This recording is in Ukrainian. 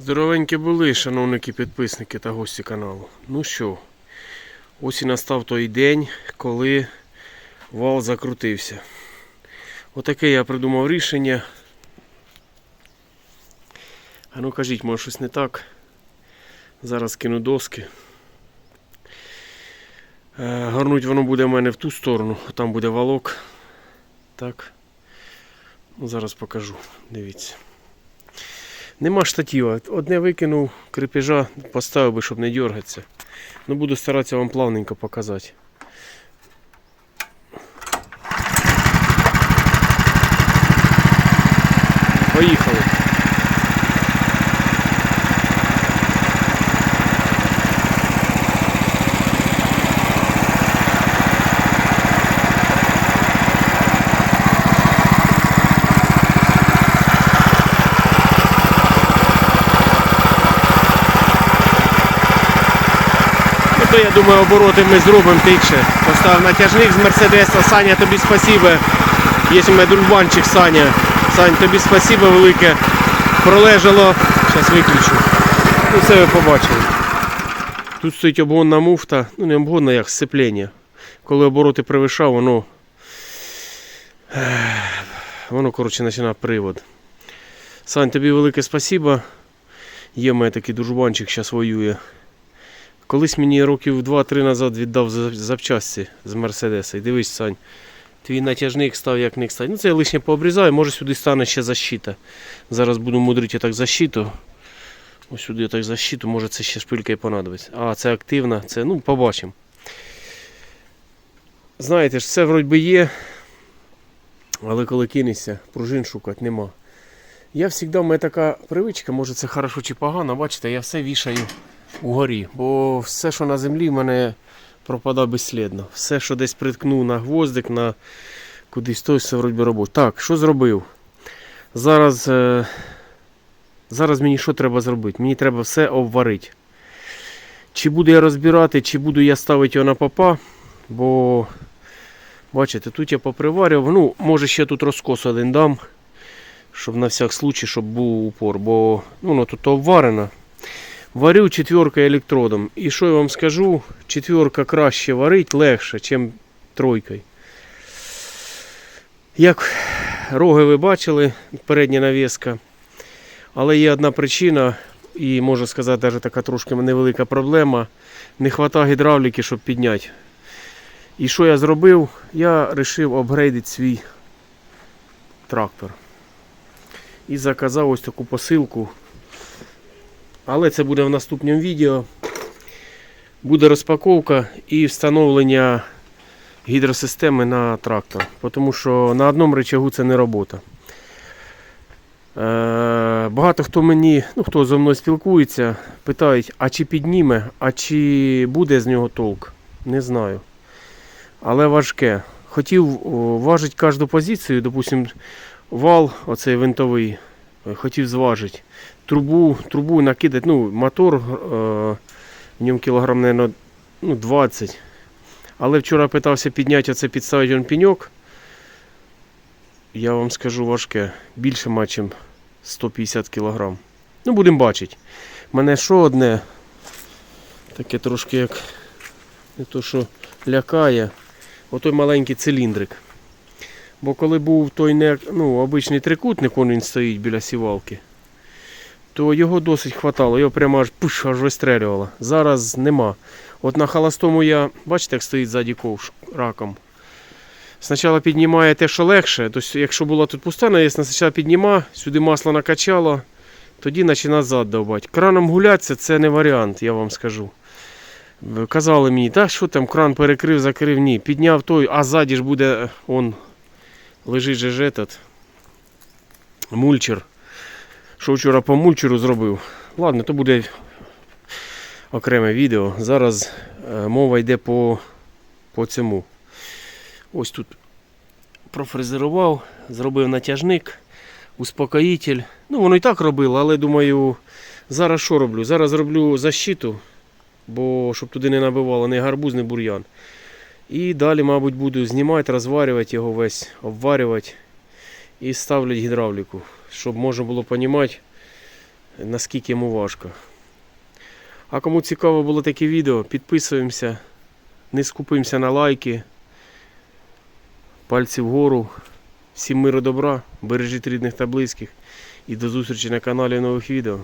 Здоровенькі були, шановники підписники та гості каналу. Ну що, ось і настав той день, коли вал закрутився. Отаке я придумав рішення. А ну кажіть, може щось не так. Зараз кину доски. Е, Горнуть воно буде в мене в ту сторону, там буде валок. Так. Ну, зараз покажу. Дивіться. Нема штатива. Одне викинув крепежа, поставив би, щоб не дергатися. Ну буду старатися вам плавненько показати. Поїхали. Я думаю, обороти ми зробимо тихше. Поставив натяжник з Мерседеса. Саня, тобі спасибо. Є у мене дружбанчик Саня. Сань, тобі спасибо велике. Пролежало. Зараз виключу. Ну все ви побачили. Тут стоїть обгонна муфта. Ну не обгонна, як сцеплення. Коли обороти перевищав, воно. Воно, коротше, починає привод. Сань, тобі велике спасибо. Є в мене такий дружбанчик, зараз воює. Колись мені років 2-3 назад віддав за- запчасті з Мерседеса. І дивись, Сань, твій натяжник став як не став. Ну це я лишнє пообрізаю, може сюди стане ще защита. Зараз буду мудрити так защиту. Ось сюди так защиту, може це ще шпилька і понадобиться. А, це активна, це, ну, побачимо. Знаєте ж, все вроді є, але коли кинешся, пружин шукати нема. Я завжди, в мене така привичка, може це хорошо чи погано, бачите, я все вішаю угорі. Бо все, що на землі, в мене пропадає безслідно. Все, що десь приткнув на гвоздик, на кудись то все вроді би робить. Так, що зробив? Зараз, е... Зараз мені що треба зробити? Мені треба все обварити. Чи буду я розбирати, чи буду я ставити його на попа, бо бачите, тут я поприварював. Ну, може ще тут розкос один дам, щоб на всяк случай, щоб був упор, бо ну, воно тут обварено. Варю четверкою електродом. І що я вам скажу, четверка краще варить легше, ніж тройкою. Як роги ви бачили, передня навіска. Але є одна причина, і можу сказати, навіть така трошки невелика проблема. Не вистачає гідравліки, щоб підняти. І що я зробив? Я вирішив апгрейдити свій трактор. І заказав ось таку посилку але це буде в наступному відео. Буде розпаковка і встановлення гідросистеми на трактор. Тому що на одному речагу це не робота. Е, багато хто мені, ну хто зі мною спілкується, питають, а чи підніме, а чи буде з нього толк. Не знаю. Але важке. Хотів важити кожну позицію, допустим, вал, оцей винтовий, хотів зважити трубу, трубу накидати, ну, мотор, е, в ньому кілограм, наверное, ну, 20. Але вчора питався підняти оце підставити он пеньок. Я вам скажу важке. Більше ніж 150 кілограм. Ну, будемо бачити. Мене що одне, таке трошки як не то, що лякає, отой маленький циліндрик. Бо коли був той не, ну, обичний трикутник, он він стоїть біля сівалки то його досить хватало, його прямо аж пуш, аж вистрелювало. Зараз нема. От на холостому я, бачите, як стоїть ззаді ковш раком. Спочатку піднімає те, що легше. Тобто, якщо була тут пуста навісна, спочатку підніма, сюди масло накачало, тоді наче назад довбати. Краном гулятися це не варіант, я вам скажу. Казали мені, та що там кран перекрив, закрив, ні. Підняв той, а ззаді ж буде он лежить же ж этот мульчер що вчора по мульчеру зробив. Ладно, то буде окреме відео. Зараз е, мова йде по, по цьому. Ось тут профрезерував, зробив натяжник, успокоїтель. Ну, воно і так робило, але думаю, зараз що роблю? Зараз роблю защиту, бо щоб туди не набивало ні гарбуз, ні бур'ян. І далі, мабуть, буду знімати, розварювати його весь, обварювати і ставлять гідравліку, щоб можна було розуміти, наскільки йому важко. А кому цікаво було таке відео, підписуємося, не скупимося на лайки. Пальці вгору. Всім миру добра, бережіть рідних та близьких. І до зустрічі на каналі нових відео.